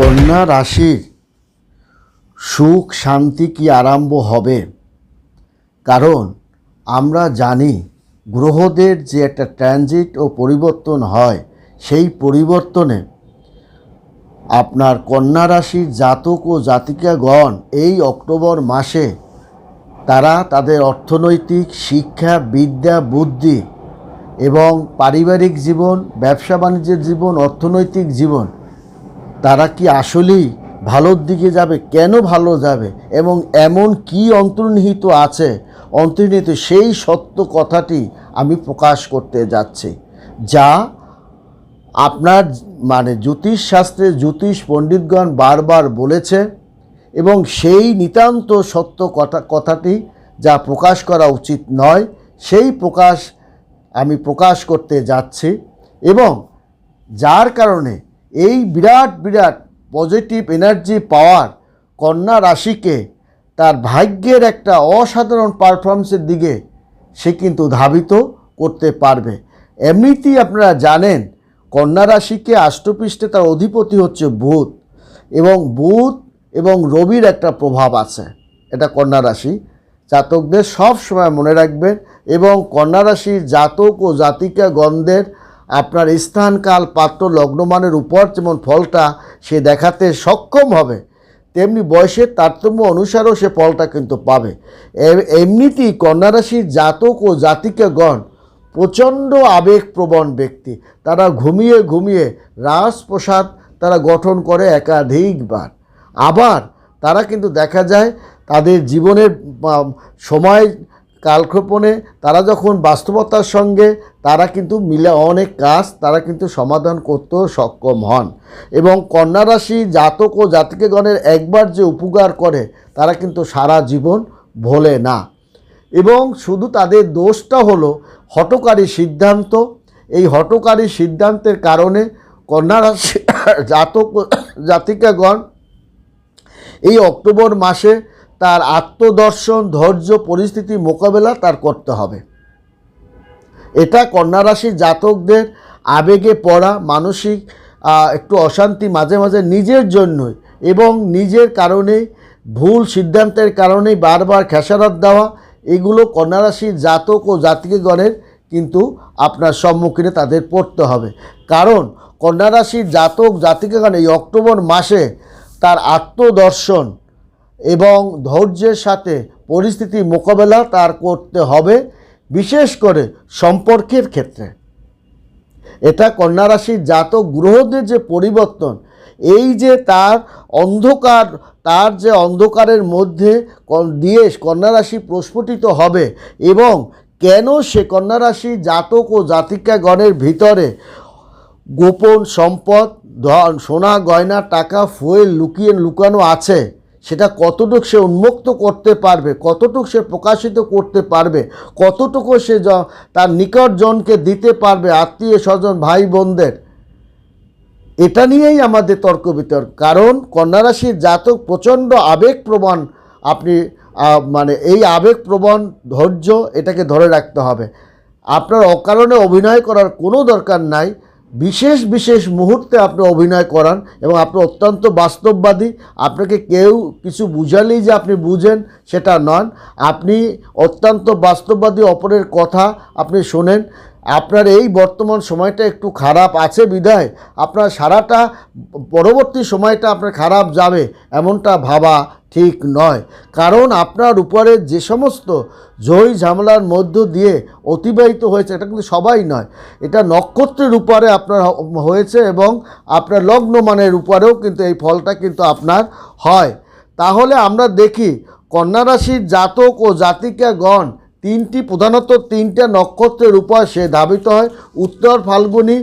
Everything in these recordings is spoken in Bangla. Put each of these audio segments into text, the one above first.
কন্যা রাশির সুখ, শান্তি কি আরম্ভ হবে? কারণ আমরা জানি গ্রহদের যে একটা ট্রানজিট ও পরিবর্তন হয়, সেই পরিবর্তনে আপনার কন্যা রাশির জাতক ও জাতিকাগণ এই অক্টোবর মাসে তারা তাদের অর্থনৈতিক শিক্ষা, বিদ্যা, বুদ্ধি এবং পারিবারিক জীবন ব্যবসা বাণিজ্যের জীবন, অর্থনৈতিক জীবন তারা কি আসলেই ভালোর দিকে যাবে? কেন ভালো যাবে? এবং এমন কি অন্তর্নিহিত আছে? অন্তর্নিহিত সেই সত্য কথাটি আমি প্রকাশ করতে যাচ্ছি, যা আপনার মানে জ্যোতিষ শাস্ত্রে জ্যোতিষ পণ্ডিতগণ বারবার বলেছে এবং সেই নিতান্ত সত্য কথা, কথাটি যা প্রকাশ করা উচিত নয়, সেই প্রকাশ আমি প্রকাশ করতে যাচ্ছি এবং যার কারণে এই বিরাট বিরাট পজিটিভ এনার্জি পাওয়ার কন্যা রাশিকে তার ভাগ্যের একটা অসাধারণ পারফরমেন্সের দিকে সে কিন্তু ধাবিত করতে পারবে। এমনিতেই আপনারা জানেন, কন্যা রাশিকে আষ্টপৃষ্ঠে তার অধিপতি হচ্ছে বুধ এবং বুধ এবং রবির একটা প্রভাব আছে। এটা কন্যা রাশি। জাতকদের সব সময় মনে রাখবেন এবং কন্যা রাশির জাতক ও জাতিকা গন্ধের আপনার স্থানকাল পাত্র লগ্নমানের উপর যেমন ফলটা সে দেখাতে সক্ষম হবে, তেমনি বয়সের তারতম্য অনুসারেও সে ফলটা কিন্তু পাবে। এমনিতেই কন্যা রাশির জাতক ও জাতিকাগণ প্রচণ্ড আবেগপ্রবণ ব্যক্তি। তারা ঘুমিয়ে ঘুমিয়ে রাজপ্রসাদ তারা গঠন করে একাধিকবার। আবার তারা কিন্তু দেখা যায় তাদের জীবনের সময় কালক্ষেপণে তারা যখন বাস্তবতার সঙ্গে তারা কিন্তু মিলে অনেক কাজ, তারা কিন্তু সমাধান করতেও সক্ষম হন। এবং কন্যা রাশি জাতক ও জাতিকেগণের একবার যে উপকার করে, তারা কিন্তু সারা জীবন ভোলে না। এবং শুধু তাদের দোষটা হলো হটকারী সিদ্ধান্ত। এই হটকারী সিদ্ধান্তের কারণে কন্যা রাশি জাতক জাতিকাগণ এই অক্টোবর মাসে তার আত্মদর্শন, ধৈর্য, পরিস্থিতি মোকাবেলা তার করতে হবে। এটা কন্যা রাশির জাতকদের আবেগে পড়া, মানসিক একটু অশান্তি মাঝে মাঝে নিজের জন্যই এবং নিজের কারণেই, ভুল সিদ্ধান্তের কারণেই বারবার খেসারত দেওয়া, এগুলো কন্যা রাশির জাতক ও জাতিকগণের কিন্তু আপনার সম্মুখীনে তাদের পড়তে হবে। কারণ কন্যা রাশির জাতক জাতিকাগণ এই অক্টোবর মাসে তার আত্মদর্শন এবং ধৈর্যের সাথে পরিস্থিতি মোকাবেলা তার করতে হবে, বিশেষ করে সম্পর্কের ক্ষেত্রে। এটা কন্যা রাশির জাতক গ্রহদের যে পরিবর্তন, এই যে তার অন্ধকার, তার যে অন্ধকারের মধ্যে দিয়ে কন্যারাশি প্রস্ফুটিত হবে এবং কেন সে কন্যারাশি জাতক ও জাতিকাগণের ভিতরে গোপন সম্পদ, ধন, সোনা, গয়না, টাকা, ফুয়েল লুকিয়ে লুকানো আছে? সেটা কতটুকু সে উন্মুক্ত করতে পারবে, কতটুকু সে প্রকাশিত করতে পারবে, কতটুকু সে তার নিকটজনকে দিতে পারবে, আত্মীয় স্বজন, ভাই বোনদের, এটা নিয়েই আমাদের তর্ক বিতর্ক। কারণ কন্যা রাশির জাতক প্রচণ্ড আবেগপ্রবণ আপনি মানে এই আবেগপ্রবণ ধৈর্য এটাকে ধরে রাখতে হবে। আপনার অকারণে অভিনয় করার কোনো দরকার নাই। বিশেষ বিশেষ মুহূর্তে আপনি অভিনয় করান এবং আপনি অত্যন্ত বাস্তববাদী। আপনাকে কেউ কিছু বুঝালেই যে আপনি বুঝেন, সেটা নন। আপনি অত্যন্ত বাস্তববাদী অপরের কথা আপনি শোনেন। আপনার এই বর্তমান সময়টা একটু খারাপ আছে বিদায় আপনার সারাটা পরবর্তী সময়টা আপনার খারাপ যাবে, এমনটা ভাবা ঠিক নয়। কারণ আপনার উপরে যে সমস্ত জয়ী ঝামেলার মধ্য দিয়ে অতিবাহিত হয়েছে, এটা কিন্তু সবাই নয়। এটা নক্ষত্রের উপরে আপনার হয়েছে এবং আপনার লগ্নমানের উপরেও কিন্তু এই ফলটা কিন্তু আপনার হয়। তাহলে আমরা দেখি, কন্যা রাশির জাতক ও জাতিকাগণ তিনটি, প্রধানত তিনটা নক্ষত্রের উপর সে ধাবিত হয়। উত্তর ফাল্গুনি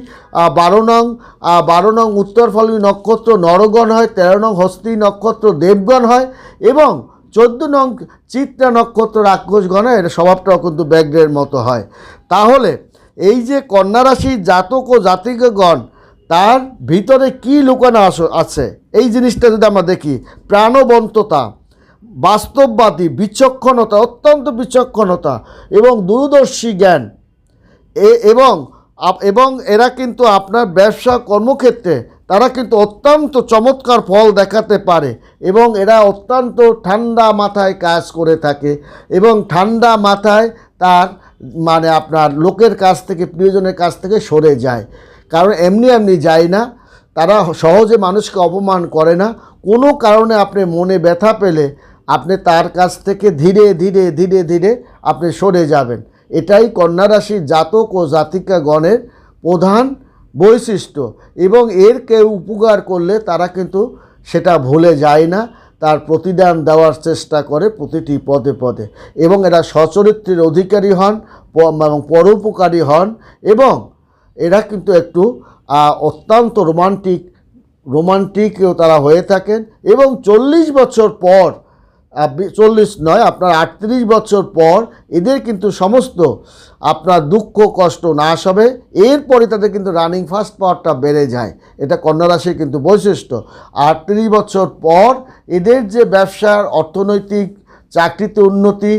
বারো নং বারো নং উত্তর ফাল্গুনি নক্ষত্র নরগণ হয়, তেরো নং হস্তি নক্ষত্র দেবগণ হয় এবং চোদ্দ নং চিত্রা নক্ষত্র রাক্ষসগণ এটা স্বভাবটাও কিন্তু ব্যাগ্রের মতো হয়। তাহলে এই যে কন্যা রাশির জাতক ও জাতিকগণ, তার ভিতরে কি লুকানো আছে? এই জিনিসটা যদি আমরা দেখি, প্রাণবন্ততা। বাস্তববাদী বিচক্ষণতা, অত্যন্ত বিচক্ষণতা এবং দূরদর্শী জ্ঞান। এবং এবং এরা কিন্তু আপনার ব্যবসা কর্মক্ষেত্রে তারা কিন্তু অত্যন্ত চমৎকার ফল দেখাতে পারে এবং এরা অত্যন্ত ঠান্ডা মাথায় কাজ করে থাকে এবং ঠান্ডা মাথায় তার মানে আপনার লোকের কাছ থেকে, প্রিয়জনের কাছ থেকে সরে যায়। কারণ এমনি এমনি যায় না, তারা সহজে মানুষকে অপমান করে না। কোনো কারণে আপনি মনে ব্যথা পেলে আপনি তার কাছ থেকে ধীরে ধীরে ধীরে ধীরে আপনি সরে যাবেন। এটাই কন্যা রাশির জাতক ও জাতিকাগণের প্রধান বৈশিষ্ট্য এবং এর কেউ উপকার করলে তারা কিন্তু সেটা ভুলে যায় না, তার প্রতিদান দেওয়ার চেষ্টা করে প্রতিটি পদে পদে এবং এরা সচরিত্রের অধিকারী হন এবং পরোপকারী হন এবং এরা কিন্তু একটু অত্যন্ত রোমান্টিক, রোমান্টিকও তারা হয়ে থাকেন এবং চল্লিশ বছর পর চল্লিশ নয়, আপনার আটত্রিশ বছর পর এদের কিন্তু সমস্ত আপনার দুঃখ, কষ্ট নাশ হবে। এরপরে তাদের কিন্তু রানিং ফার্স্ট পাওয়ারটা বেড়ে যায়। এটা কন্যা রাশির কিন্তু বৈশিষ্ট্য। আটত্রিশ বছর পর এদের যে ব্যবসার অর্থনৈতিক, চাকরিতে উন্নতি,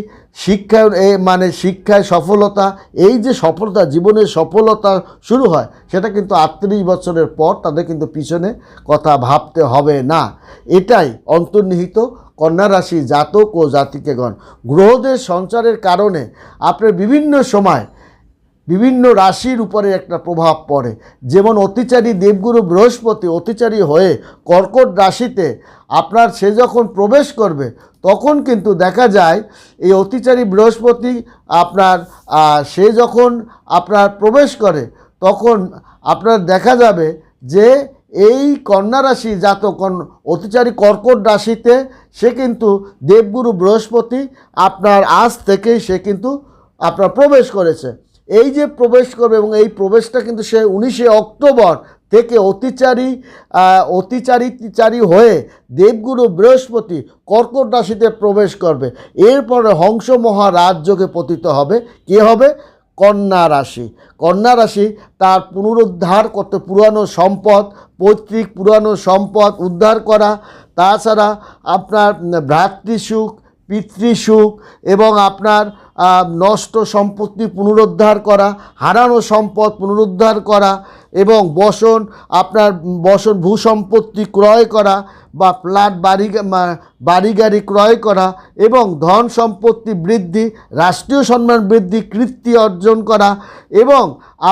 শিক্ষায়, এ মানে শিক্ষায় সফলতা, এই যে সফলতা জীবনের সফলতা শুরু হয়, সেটা কিন্তু আটত্রিশ বছরের পর তাদের কিন্তু পিছনে কথা ভাবতে হবে না। এটাই অন্তর্নিহিত। কন্যা রাশি, জাতক ও জাতিকেগণ, গ্রহদের সঞ্চারের কারণে আপনার বিভিন্ন সময় বিভিন্ন রাশির উপরে একটা প্রভাব পড়ে। যেমন অতিচারী দেবগুরু বৃহস্পতি অতিচারী হয়ে কর্কট রাশিতে আপনার সে যখন প্রবেশ করবে, তখন কিন্তু দেখা যায় এই অতিচারী বৃহস্পতি আপনার সে যখন আপনার প্রবেশ করে, তখন আপনার দেখা যাবে যে এই কন্যা রাশি জাতক অতিচারী কর্কট রাশিতে সে কিন্তু দেবগুরু বৃহস্পতি আপনার আজ থেকেই সে কিন্তু আপনার প্রবেশ করেছে। এই যে প্রবেশ করবে এবং এই প্রবেশটা কিন্তু সে উনিশে অক্টোবর থেকে অতিচারী আহ, অতিচারীচারী হয়ে দেবগুরু বৃহস্পতি কর্কট রাশিতে প্রবেশ করবে। এরপরে হংস মহারাজযোগে পতিত হবে। কে হবে? কন্যা রাশি। কন্যা রাশি তার পুনরুদ্ধার করতে পুরানো সম্পদ পৈতৃক পুরানো সম্পদ উদ্ধার করা, তাছাড়া আপনার ভ্রাতৃসুখ, পিতৃসুখ এবং আপনার নষ্ট সম্পত্তি পুনরুদ্ধার করা, হারানো সম্পদ পুনরুদ্ধার করা এবং বসন, আপনার বসন ভূসম্পত্তি ক্রয় করা বা ফ্ল্যাট, বাড়ি বাড়ি গাড়ি ক্রয় করা এবং ধন সম্পত্তি বৃদ্ধি, রাষ্ট্রীয় সম্মান বৃদ্ধি, কৃত্তি অর্জন করা এবং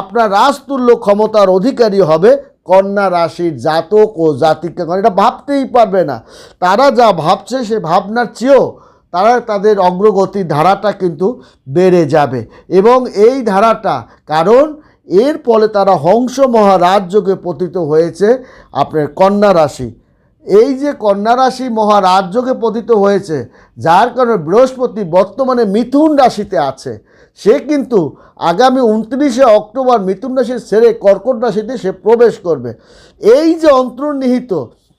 আপনার রাজতুল্য ক্ষমতার অধিকারী হবে কন্যা রাশির জাতক ও জাতিকাগণ এটা ভাবতেই পারবে না। তারা যা ভাবছে সে ভাবনার চেয়েও তারা তাদের অগ্রগতি ধারাটা কিন্তু বেড়ে যাবে। এবং এই ধারাটা, কারণ এর ফলে তারা হংস মহারাজযোগে পতিত হয়েছে আপনার কন্যা রাশি। এই যে কন্যা রাশি মহারাজযোগে পতিত হয়েছে, যার কারণে বৃহস্পতি বর্তমানে মিথুন রাশিতে আছে। সে কিন্তু আগামী উনত্রিশে অক্টোবর মিথুন রাশি ছেড়ে কর্কট রাশিতে সে প্রবেশ করবে। এই যে অন্তর্নিহিত,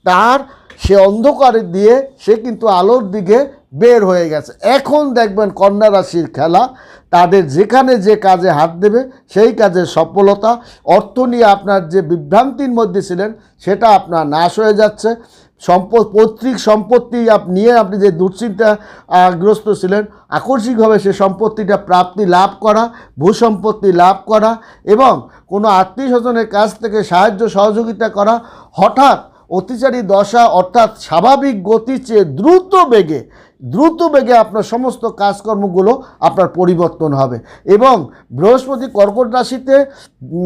তার সে অন্ধকারে দিয়ে সে কিন্তু আলোর দিকে বের হয়ে গেছে। এখন দেখবেন কন্যা রাশির খেলা, তাদের যেখানে যে কাজে হাত দেবে, সেই কাজের সফলতা। অর্থ নিয়ে আপনার যে বিভ্রান্তির মধ্যে ছিলেন, সেটা আপনার নাশ হয়ে যাচ্ছে। সম্পদ, পৈতৃক সম্পত্তি নিয়ে আপনি যে দুশ্চিন্তা গ্রস্ত ছিলেন, আকস্মিকভাবে সে সম্পত্তিটা প্রাপ্তি লাভ করা, ভূ সম্পত্তি লাভ করা এবং কোনো আত্মীয় স্বজনের কাছ থেকে সাহায্য, সহযোগিতা করা, হঠাৎ অতিচারী দশা অর্থাৎ স্বাভাবিক গতির চেয়ে দ্রুত বেগে দ্রুত বেগে আপনার সমস্ত কাজকর্মগুলো আপনার পরিবর্তন হবে। এবং বৃহস্পতি কর্কট রাশিতে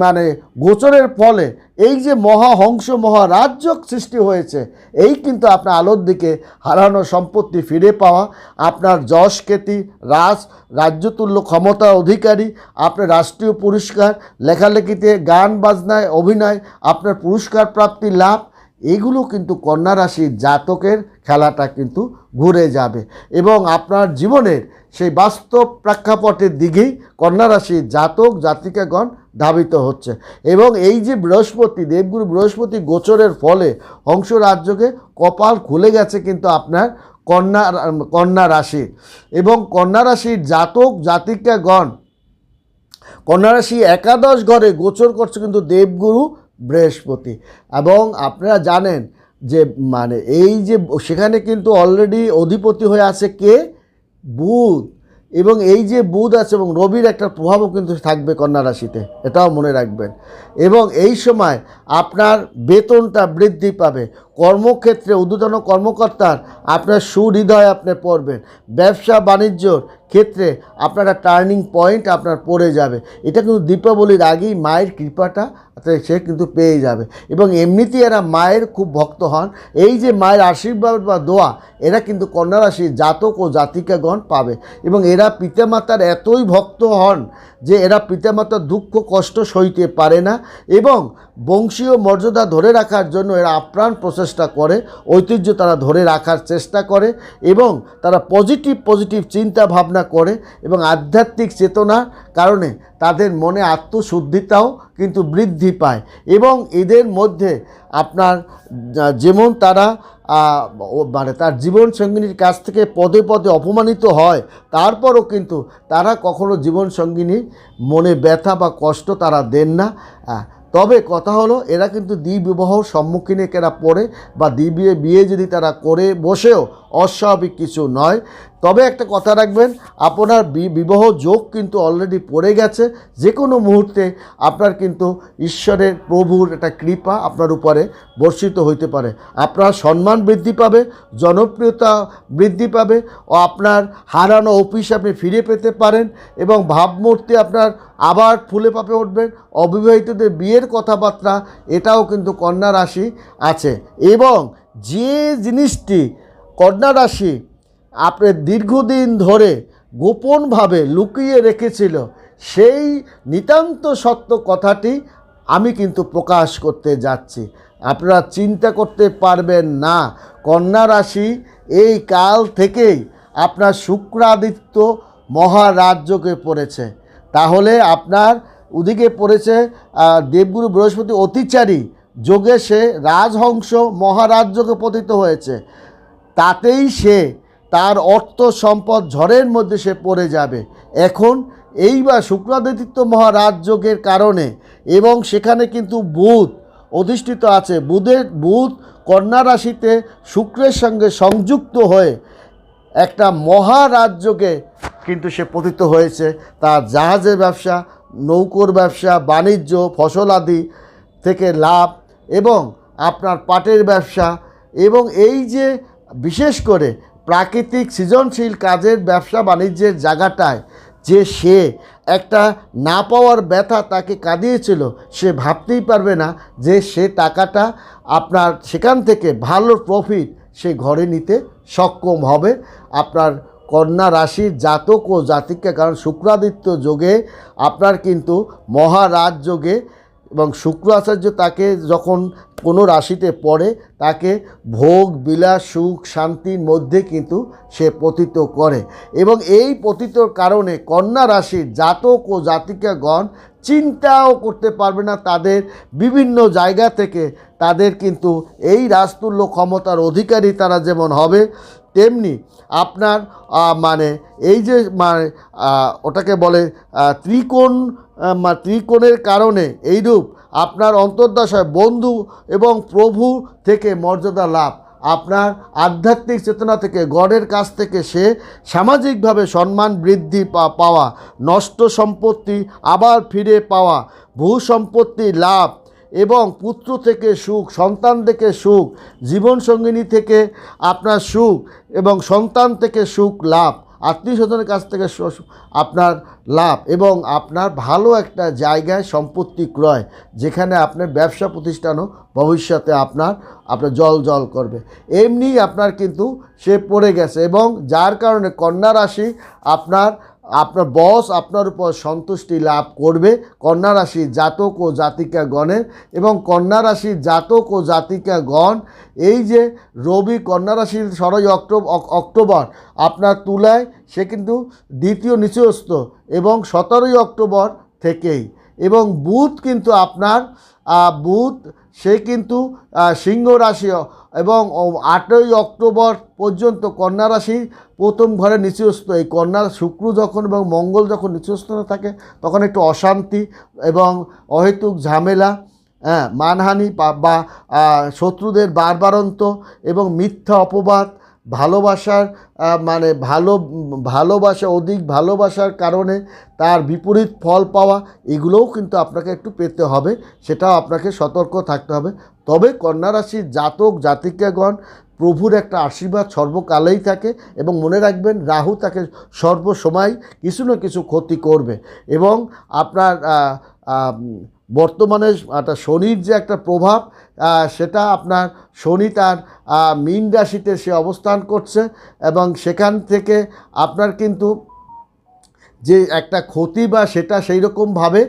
মানে গোচরের ফলে এই যে মহাহংস মহারাজ্যক সৃষ্টি হয়েছে, এই কিন্তু আপনার আলোর দিকে হারানো সম্পত্তি ফিরে পাওয়া, আপনার যশ খ্যাতি রাজ, রাজ্যতুল্য ক্ষমতা অধিকারী, আপনার রাষ্ট্রীয় পুরস্কার, লেখালেখিতে গান, বাজনায় অভিনয়, আপনার পুরস্কার প্রাপ্তি লাভ, এগুলো কিন্তু কন্যা রাশির জাতকের খেলাটা কিন্তু ঘুরে যাবে। এবং আপনার জীবনের সেই বাস্তব প্রেক্ষাপটের দিকেই কন্যা রাশির জাতক, জাতিকাগণ ধাবিত হচ্ছে। এবং এই যে বৃহস্পতি, দেবগুরু বৃহস্পতি গোচরের ফলে হংস রাজ্যকে কপাল খুলে গেছে কিন্তু আপনার কন্যা কন্যা রাশির। এবং কন্যা রাশির জাতক, জাতিকাগণ, কন্যা রাশি একাদশ ঘরে গোচর করছে কিন্তু দেবগুরু বৃহস্পতি। এবং আপনারা জানেন যে মানে এই যে সেখানে কিন্তু অলরেডি অধিপতি হয়ে আছে কে? বুধ। এবং এই যে বুধ আছে এবং রবির একটা প্রভাবও কিন্তু থাকবে কন্যা রাশিতে, এটাও মনে রাখবেন। এবং এই সময় আপনার বেতনটা বৃদ্ধি পাবে। কর্মক্ষেত্রে, ঊর্ধ্বতন কর্মকর্তার আপনার সুহৃদয় আপনি পড়বেন। ব্যবসা বাণিজ্যর ক্ষেত্রে আপনার টার্নিং পয়েন্ট আপনার পড়ে যাবে। এটা কিন্তু দীপাবলির আগেই মায়ের কৃপাটা সে কিন্তু পেয়ে যাবে। এবং এমনিতেই এরা মায়ের খুব ভক্ত হন। এই যে মায়ের আশীর্বাদ বা দোয়া, এরা কিন্তু কন্যা রাশির জাতক ও জাতিকাগণ পাবে। এবং এরা পিতামাতার এতই ভক্ত হন যে এরা পিতামাতার দুঃখ, কষ্ট সইতে পারে না এবং বংশীয় মর্যাদা ধরে রাখার জন্য এরা আপ্রাণ প্রচেষ্টা করে, ঐতিহ্য তারা ধরে রাখার চেষ্টা করে এবং তারা পজিটিভ পজিটিভ চিন্তা ভাবনা করে এবং আধ্যাত্মিক চেতনার কারণে তাদের মনে আত্মশুদ্ধিতাও কিন্তু বৃদ্ধি পায় এবং এদের মধ্যে আপনার যেমন তারা মানে তার জীবন সঙ্গিনীর কাছ থেকে পদে পদে অপমানিত হয়, তারপরও কিন্তু তারা কখনো জীবন সঙ্গিনীর মনে ব্যথা বা কষ্ট তারা দেন না। তবে কথা হলো, এরা কিন্তু দ্বিবিবাহ সম্মুখীনে কেনা পড়ে বা দ্বিবিয়ে বিয়ে যদি তারা করে বসেও অস্বাভাবিক কিছু নয়। তবে একটা কথা রাখবেন, আপনার বিবাহ যোগ কিন্তু অলরেডি পড়ে গেছে। যে কোনো মুহূর্তে আপনার কিন্তু ঈশ্বরের প্রভুর একটা কৃপা আপনার উপরে বর্ষিত হইতে পারে। আপনার সম্মান বৃদ্ধি পাবে, জনপ্রিয়তা বৃদ্ধি পাবে, ও আপনার হারানো অফিস আপনি ফিরে পেতে পারেন এবং ভাবমূর্তি আপনার আবার ফুলে পাপে উঠবেন। অবিবাহিতদের বিয়ের কথাবার্তা, এটাও কিন্তু কন্যা রাশি আছে। এবং যে জিনিসটি কন্যা রাশি আপনার দীর্ঘদিন ধরে গোপনভাবে লুকিয়ে রেখেছিল, সেই নিতান্ত সত্য কথাটি আমি কিন্তু প্রকাশ করতে যাচ্ছি। আপনারা চিন্তা করতে পারবেন না, কন্যা রাশি, এই কাল থেকেই আপনার শুক্রাদিত্য মহারাজ্যকে পড়েছে। তাহলে আপনার ওদিকে পড়েছে দেবগুরু বৃহস্পতি অতিচারী যোগে সে রাজহংস মহারাজ্যকে পতিত হয়েছে। তাতেই সে তার অর্থ সম্পদ ঝড়ের মধ্যে সে পড়ে যাবে। এখন এইবার শুক্রাদিত্য মহারাজযোগের কারণে এবং সেখানে কিন্তু বুধ অধিষ্ঠিত আছে। বুধের, বুধ কন্যা রাশিতে শুক্রের সঙ্গে সংযুক্ত হয়ে একটা মহারাজ্যকে কিন্তু সে পতিত হয়েছে। তার জাহাজের ব্যবসা, নৌকোর ব্যবসা, বাণিজ্য ফসলাদি থেকে লাভ এবং আপনার পাটের ব্যবসা এবং এই যে বিশেষ করে প্রাকৃতিক সৃজনশীল কাজের ব্যবসা বাণিজ্যের জায়গাটায় যে সে একটা না পাওয়ার ব্যথা তাকে কাঁদিয়েছিল, সে ভাবতেই পারবে না যে সে টাকাটা আপনার সেখান থেকে ভালো প্রফিট সে ঘরে নিতে সক্ষম হবে। আপনার কন্যা রাশির জাতক ও জাতিকা, কারণ শুক্রাদিত্য যোগে আপনার কিন্তু মহারাজ যোগে এবং শুক্র আচার্য তাকে যখন কোনো রাশিতে পড়ে, তাকে ভোগ, বিলাস, সুখ, শান্তির মধ্যে কিন্তু সে পতিত করে। এবং এই পতিতর কারণে কন্যা রাশির জাতক ও জাতিকাগণ চিন্তাও করতে পারবে না, তাদের বিভিন্ন জায়গা থেকে তাদের কিন্তু এই রাজতুল্য ক্ষমতার অধিকারী তারা যেমন হবে তেমনি আপনার মানে এই যে মানে ওটাকে বলে ত্রিকোণ ত্রিকোণের কারণে এইরূপ আপনার অন্তর্দশায় বন্ধু এবং প্রভু থেকে মর্যাদা লাভ। আপনার আধ্যাত্মিক চেতনা থেকে, গডের কাছ থেকে সে সামাজিকভাবে সম্মান বৃদ্ধি পাওয়া, নষ্ট সম্পত্তি আবার ফিরে পাওয়া, ভূ সম্পত্তি লাভ এবং পুত্র থেকে সুখ, সন্তান থেকে সুখ জীবনসঙ্গিনী থেকে আপনার সুখ এবং সন্তান থেকে সুখ লাভ, আত্মীয় স্বজনের কাছ থেকে আপনার লাভ এবং আপনার ভালো একটা জায়গায় সম্পত্তি ক্রয়, যেখানে আপনার ব্যবসা প্রতিষ্ঠানও ভবিষ্যতে আপনার আপনার জল জল করবে। এমনি আপনার কিন্তু সে পড়ে গেছে এবং যার কারণে কন্যা রাশি আপনার আপনার বস আপনার উপর সন্তুষ্টি লাভ করবে। কন্যা রাশির জাতক ও জাতিকা গণের এবং কন্যা রাশির জাতক ও জাতিকা গণ এই যে রবি কন্যা রাশির ষোলোই অক্টোবর অক্টোবর আপনার তুলায়, সে কিন্তু দ্বিতীয় নিচস্থ এবং সতেরোই অক্টোবর থেকেই। এবং বুধ কিন্তু আপনার বুধ সে কিন্তু সিংহ রাশি এবং আটই অক্টোবর পর্যন্ত কন্যা প্রথম ঘরে নিচস্থ। এই কন্যার শুক্র যখন এবং মঙ্গল যখন নিচস্থ থাকে তখন একটু অশান্তি এবং অহেতুক ঝামেলা হ্যাঁ মানহানি বা, শত্রুদের বারবারন্ত এবং মিথ্যা অপবাদ ভালোবাসার মানে ভালো, ভালোবাসা, অধিক ভালোবাসার কারণে তার বিপরীত ফল পাওয়া, এগুলোও কিন্তু আপনাকে একটু পেতে হবে। সেটাও আপনাকে সতর্ক থাকতে হবে। তবে কন্যা রাশির জাতক, জাতিকাগণ, প্রভুর একটা আশীর্বাদ সর্বকালেই থাকে এবং মনে রাখবেন রাহু তাকে সর্বসময় কিছু না কিছু ক্ষতি করবে এবং আপনার বর্তমানে একটা শনির যে একটা প্রভাব সেটা আপনার শনি তার মীন রাশিতে সে অবস্থান করছে এবং সেখান থেকে আপনার কিন্তু যে একটা ক্ষতি বা সেটা সেই রকমভাবে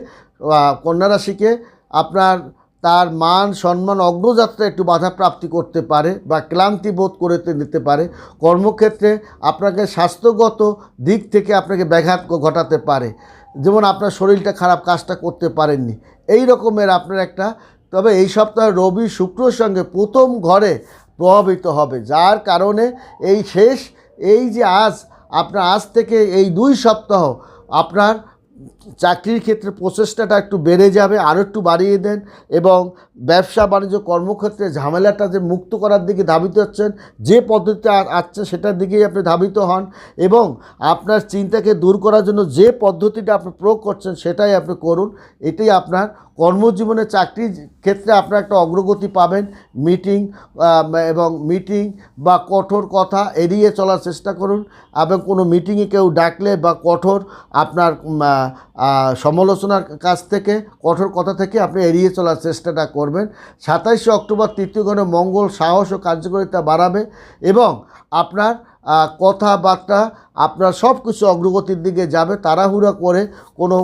কন্যা রাশিকে আপনার তার মান সম্মান অগ্রযাত্রা একটু বাধাপ্রাপ্তি করতে পারে বা ক্লান্তি বোধ করে নিতে পারে। কর্মক্ষেত্রে আপনাকে স্বাস্থ্যগত দিক থেকে আপনাকে ব্যাঘাত ঘটাতে পারে। যেমন আপনার শরীরটা খারাপ, কাজটা করতে পারেননি। এই রকমের আপনার একটা, তবে এই সপ্তাহে রবি শুক্রর সঙ্গে প্রথম ঘরে প্রভাবিত হবে। যার কারণে এই শেষ, এই যে আজ, আপনার আজ থেকে এই দুই সপ্তাহ আপনার চাকরির ক্ষেত্রে প্রচেষ্টাটা একটু বেড়ে যাবে আরও একটু বাড়িয়ে দেন এবং ব্যবসা বাণিজ্য কর্মক্ষেত্রে ঝামেলাটা যে মুক্ত করার দিকে ধাবিত হচ্ছেন, যে পদ্ধতিতে আসছে সেটার দিকেই আপনি ধাবিত হন এবং আপনার চিন্তাকে দূর করার জন্য যে পদ্ধতিটা আপনি প্রয়োগ করছেন সেটাই আপনি করুন। এটাই আপনার কর্মজীবনে চাকরির ক্ষেত্রে আপনার একটা অগ্রগতি পাবেন। মিটিং এবং মিটিং বা কঠোর কথা এড়িয়ে চলার চেষ্টা করুন এবং কোনো মিটিংয়ে কেউ ডাকলে বা কঠোর আপনার সমালোচনার কাছ থেকে, কঠোর কথা থেকে আপনি এড়িয়ে চলার চেষ্টাটা করবেন। সাতাইশে অক্টোবর তৃতীয় গণে মঙ্গল সাহস ও কার্যকারিতা বাড়াবে এবং আপনার কথাবার্তা, আপনার সব কিছু অগ্রগতির দিকে যাবে। তাড়াহুড়া করে কোনো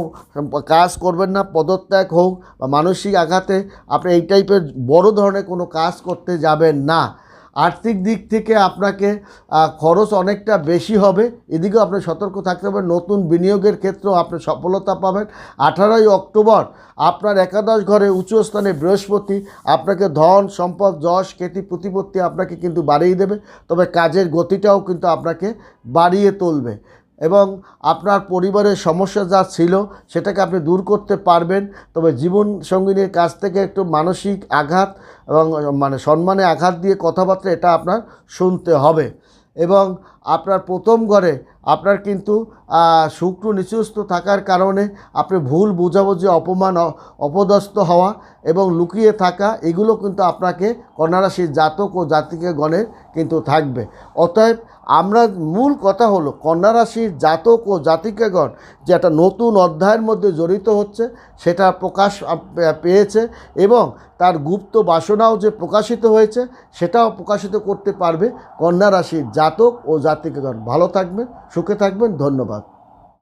কাজ করবেন না, পদত্যাগ হোক বা মানসিক আঘাতে। আপনি এই টাইপের বড় ধরনের কোনো কাজ করতে যাবেন না। আর্থিক দিক থেকে আপনাকে খরচ অনেকটা বেশি হবে। এদিকেও আপনি সতর্ক থাকতে হবে নতুন বিনিয়োগের ক্ষেত্রেও আপনি সফলতা পাবেন। আঠারোই অক্টোবর আপনার একাদশ ঘরে উচ্চ স্থানে বৃহস্পতি। আপনাকে ধন, সম্পদ, যশ খ্যাতি প্রতিপত্তি আপনাকে কিন্তু বাড়িয়ে দেবে। তবে কাজের গতিটাও কিন্তু আপনাকে বাড়িয়ে তুলবে। এবং আপনার পরিবারের সমস্যা যা ছিল সেটাকে আপনি দূর করতে পারবেন। তবে জীবন সঙ্গিনীর কাছ থেকে একটু মানসিক আঘাত এবং মানে সম্মানে আঘাত দিয়ে কথাবার্তা এটা আপনার শুনতে হবে। এবং আপনার প্রথম ঘরে আপনার কিন্তু শুক্র নিচুস্থ থাকার কারণে আপনি ভুল বোঝাবুঝি, অপমান অপদস্থ হওয়া এবং লুকিয়ে থাকা, এগুলো কিন্তু আপনাকে কন্যারাশির জাতক ও জাতিকে গণের কিন্তু থাকবে। অতএব আমরা মূল কথা হলো কন্যা রাশির জাতক ও জাতিকাগণ যে একটা নতুন অধ্যায়ের মধ্যে জড়িত হচ্ছে, সেটা প্রকাশ পেয়েছে এবং তার গুপ্ত বাসনাও যে প্রকাশিত হয়েছে, সেটাও প্রকাশিত করতে পারবে কন্যা রাশির জাতক ও জাতিকাগণ ভালো থাকবেন সুখে থাকবেন ধন্যবাদ।